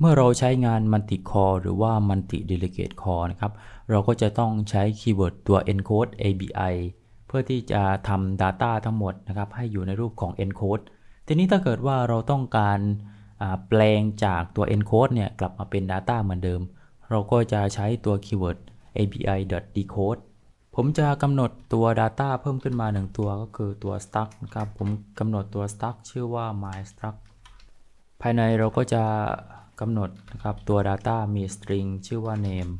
เมื่อเราใช้งาน multi core หรือว่า multi delegate core นะครับ เราก็จะต้องใช้คีย์เวิร์ดตัว encode ABI เพื่อที่จะทำ data ทั้งหมดนะครับให้อยู่ในรูปของ encode ทีนี้ถ้าเกิดว่าเราต้องการแปลงจากตัว encode เนี่ยกลับมาเป็น data เหมือนเดิม เราก็จะใช้ตัวคีย์เวิร์ด ABI.decode ผมจะกำหนดตัว data เพิ่มขึ้นมา 1 ตัวก็คือตัว struct นะครับ ผมกำหนดตัว struct ชื่อว่า my struct ภายในเราก็จะ กำหนดนะครับตัว data มี string ชื่อว่า name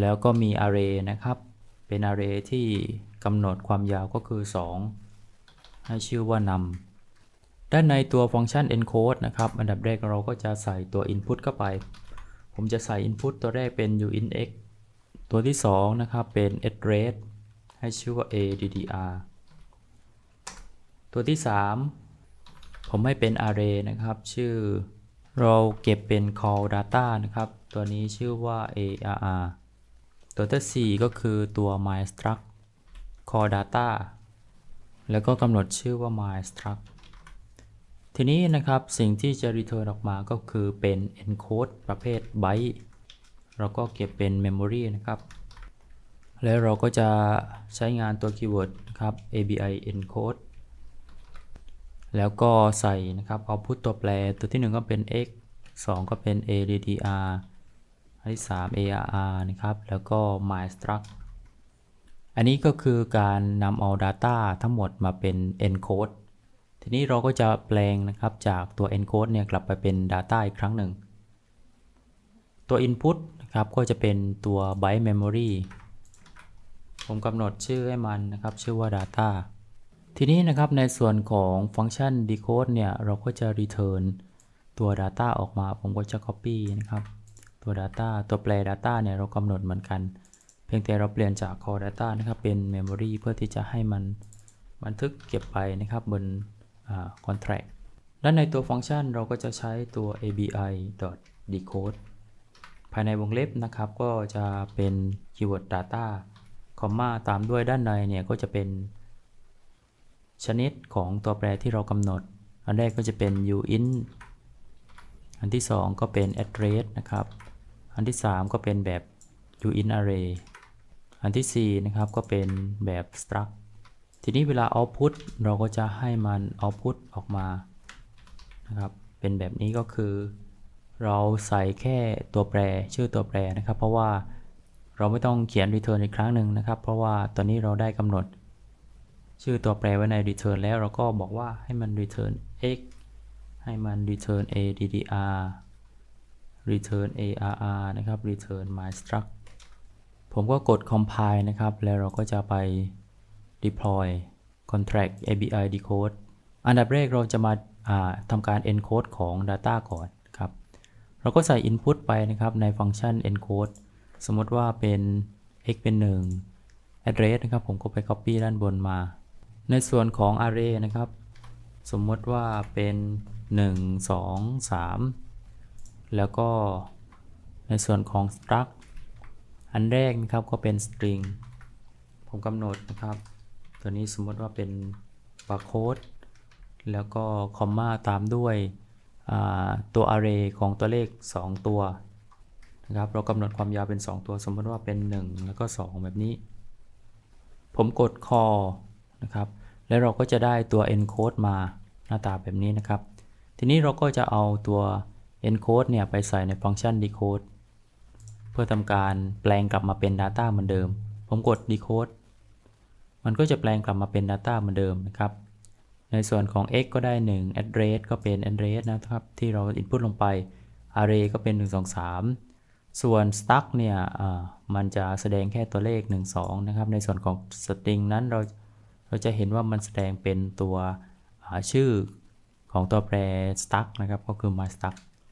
แล้วก็มี array นะครับ เป็น array ที่กำหนดความยาวก็คือ 2 ให้ชื่อว่า num ด้านในตัวฟังก์ชัน encode นะครับ อันดับแรกเราก็จะใส่ตัว input เข้าไป ผมจะใส่ input ตัวแรกเป็น uinx ตัวที่ 2 นะครับ เป็น address ให้ชื่อว่า addr ตัวที่ 3 ผมให้เป็น array นะครับ ชื่อ เราเก็บเป็น call data นะครับ ตัวนี้ชื่อว่า arr ตัวที่ 4 ก็คือตัว my struct call data แล้วก็กำหนดชื่อว่า my struct ทีนี้นะครับสิ่งที่จะ return ออกมาก็คือเป็น encode ประเภท byte เราก็เก็บเป็น memory นะครับ แล้วเราก็จะใช้งานตัวคีย์เวิร์ดนะครับ ABI encode แล้วก็ใส่นะครับ output ตัวแปรตัวที่ 1 ก็เป็น x 2 ก็เป็น addr อันที่ 3 arr นะครับ แล้วก็ my struct อันนี้ก็คือการนำเอา data ทั้งหมดมาเป็น encode ทีนี้เราก็จะแปลงนะครับจากตัว encode เนี่ยกลับไปเป็น data อีกครั้งหนึ่ง ตัว input นะครับก็จะเป็นตัว byte memory ผมกำหนดชื่อให้มันนะครับ ชื่อว่า data ทีนี้นะครับในส่วนของฟังก์ชัน decode เนี่ย เราก็จะ return ตัว data ออกมา ผมก็จะ copy นะครับ ตัว data ตัวแปล data เนี่ย เรากำหนดเหมือนกัน เพียงแต่เราเปลี่ยนจาก call data นะครับ เป็น memory เพื่อที่จะให้มันบันทึกเก็บไปนะครับบน contract และในตัวฟังก์ชันเราก็จะใช้ตัว abi.decode ภายในวงเล็บนะครับ ก็จะเป็น keyword data คอมมาตามด้วยด้านในเนี่ย ก็จะเป็น ชนิดของตัวแปรที่เรากำหนด อันแรกก็จะเป็น uint อันที่ 2 ก็เป็น address นะครับ อันที่ 3 ก็เป็นแบบ uint array อันทีสี่ 4 นะครับ ก็เป็นแบบ struct ทีนี้เวลา output เราก็จะให้มัน output ออกมานะครับ เป็นแบบนี้ก็คือ เราใส่แค่ตัวแปรชื่อตัวแปรนะครับ เพราะว่าเราไม่ต้องเขียน return อีกครั้งหนึ่งนะครับ เพราะว่าตอนนี้เราได้กำหนด ชื่อตัวแปรไว้ใน return แล้วเราก็บอกว่าให้มัน return x ให้มัน return addr return arr นะครับ return my struct ผมก็กด compile นะครับ แล้วเราก็จะไป deploy contract ABI decode อันดับแรกเราจะมาทำการ encode ของ data ก่อนครับ เราก็ใส่ input ไปนะครับในฟังก์ชัน encode สมมติว่าเป็น x เป็น 1 address นะครับ ผมก็ไป copy ด้านบนมา ในส่วนของ array นะครับ สมมติว่าเป็น 1 2 3 แล้วก็ในส่วนของ struct อันแรกนะครับก็เป็น string ผมกำหนดนะครับ ตัวนี้สมมติว่าเป็น barcode แล้วก็คอมมาตามด้วยตัว array ของตัวเลข 2 ตัวนะครับ เรากำหนดความยาวเป็น 2 ตัว สมมติว่าเป็น 1 แล้วก็ 2 แบบนี้ ผมกด call นะครับ แล้วเราก็จะได้ตัว encode มาหน้าตาแบบนี้นะครับ ทีนี้เราก็จะเอาตัว encode เนี่ยไปใส่ในฟังก์ชัน decode เพื่อทำการแปลงกลับมาเป็น data เหมือนเดิม ผมกด decode มันก็จะแปลงกลับมาเป็น data เหมือนเดิมนะครับ ในส่วนของ x ก็ได้ 1 address ก็เป็น address นะครับ ที่เรา input ลงไป array ก็เป็น 1 2 3 ส่วน struct เนี่ยมันจะแสดงแค่ตัวเลข 1 2 นะครับ ในส่วนของ string นั้นเรา เราจะเห็นว่ามันแสดงเป็นตัวชื่อของตัวแปร struct นะครับ ก็คือ my struct